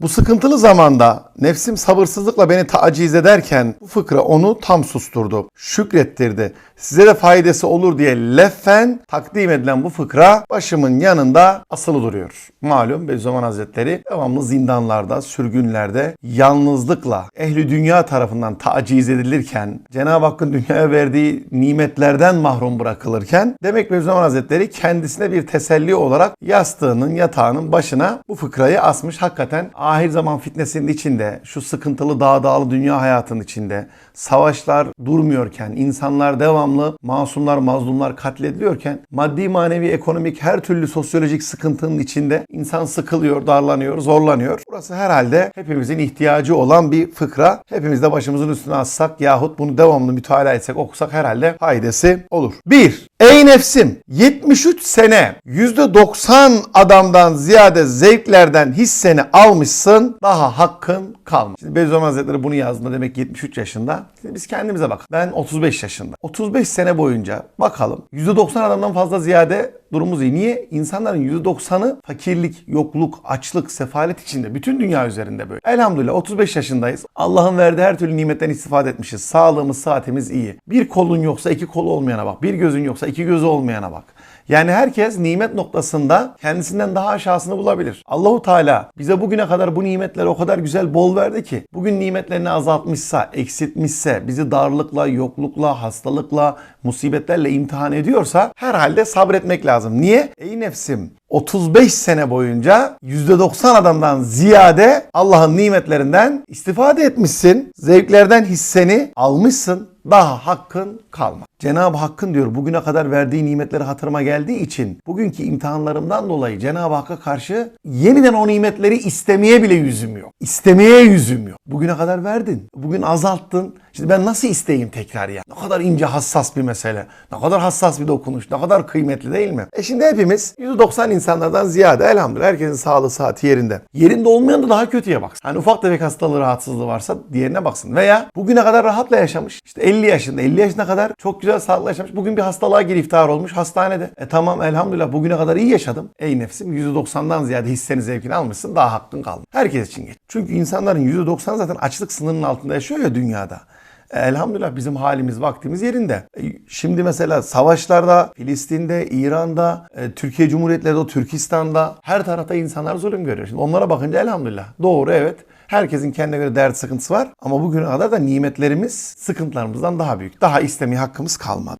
Bu sıkıntılı zamanda nefsim sabırsızlıkla beni taciz ederken bu fıkra onu tam susturdu. Şükrettirdi. Size de faydası olur diye leffen takdim edilen bu fıkra başımın yanında asılı duruyor. Malum Bediüzzaman Hazretleri devamlı zindanlarda, sürgünlerde yalnızlıkla ehli dünya tarafından taciz edilirken, Cenab-ı Hakk'ın dünyaya verdiği nimetlerden mahrum bırakılırken demek Bediüzzaman Hazretleri kendisine bir teselli olarak yastığının, yatağının başına bu fıkrayı asmış. Hakikaten ahir zaman fitnesinin içinde, şu sıkıntılı dağ dağlı dünya hayatının içinde, savaşlar durmuyorken, insanlar devamlı masumlar, mazlumlar katlediliyorken, maddi, manevi, ekonomik her türlü sosyolojik sıkıntının içinde insan sıkılıyor, darlanıyor, zorlanıyor. Burası herhalde hepimizin ihtiyacı olan bir fıkra. Hepimiz de başımızın üstüne assak yahut bunu devamlı mütalaa etsek, okusak herhalde faydası olur. 1. Ey nefsim 73 sene %90 adamdan ziyade zevklerden hisseni almışsın daha hakkın kalmış. Şimdi Bediüzzaman Hazretleri bunu yazdığında demek ki 73 yaşında. Şimdi biz kendimize bak. Ben 35 yaşında. 35 sene boyunca bakalım %90 adamdan fazla ziyade durumumuz iyi. Niye? İnsanların %90'ı fakirlik, yokluk, açlık, sefalet içinde. Bütün dünya üzerinde böyle. Elhamdülillah 35 yaşındayız. Allah'ın verdiği her türlü nimetten istifade etmişiz. Sağlığımız, saatimiz iyi. Bir kolun yoksa iki kolu olmayana bak. Bir gözün yoksa iki gözü olmayana bak. Yani herkes nimet noktasında kendisinden daha aşağısını bulabilir. Allahu Teala bize bugüne kadar bu nimetleri o kadar güzel bol verdi ki bugün nimetlerini azaltmışsa, eksiltmişse, bizi darlıkla, yoklukla, hastalıkla, musibetlerle imtihan ediyorsa herhalde sabretmek lazım. Niye? Ey nefsim 35 sene boyunca %90 adamdan ziyade Allah'ın nimetlerinden istifade etmişsin. Zevklerden hisseni almışsın. Daha hakkın kalma. Cenab-ı Hakk'ın diyor bugüne kadar verdiği nimetleri hatırıma geldiği için bugünkü imtihanlarımdan dolayı Cenab-ı Hakk'a karşı yeniden o nimetleri istemeye bile yüzüm yok. İstemeye yüzüm yok. Bugüne kadar verdin. Bugün azalttın. Şimdi ben nasıl isteyeyim tekrar ya? Ne kadar ince hassas bir mesele. Ne kadar hassas bir dokunuş. Ne kadar kıymetli değil mi? E şimdi hepimiz 190 insanlardan ziyade elhamdülillah herkesin sağlığı saati yerinde. Yerinde olmayan da daha kötüye baksın. Hani ufak tefek hastalığı rahatsızlığı varsa diğerine baksın. Veya bugüne kadar rahatla yaşamış. İşte 50 yaşında 50 yaşına kadar çok güzel sağlıklı yaşamış. Bugün bir hastalığa giriftar olmuş hastanede. E tamam elhamdülillah bugüne kadar iyi yaşadım. Ey nefsim %90'dan ziyade hisseni zevkini almışsın daha hakkın kaldı. Herkes için geç. Çünkü insanların %90 zaten açlık sınırının altında yaşıyor ya dünyada. E, Elhamdülillah bizim halimiz, vaktimiz yerinde. E, Şimdi mesela savaşlarda, Filistin'de, İran'da, e, Türkiye Cumhuriyetleri, o Türkistan'da her tarafta insanlar zulüm görüyor. Şimdi onlara bakınca elhamdülillah. Doğru evet. Herkesin kendine göre dert sıkıntısı var. Ama bugüne kadar da nimetlerimiz sıkıntılarımızdan daha büyük. Daha istemeye hakkımız kalmadı.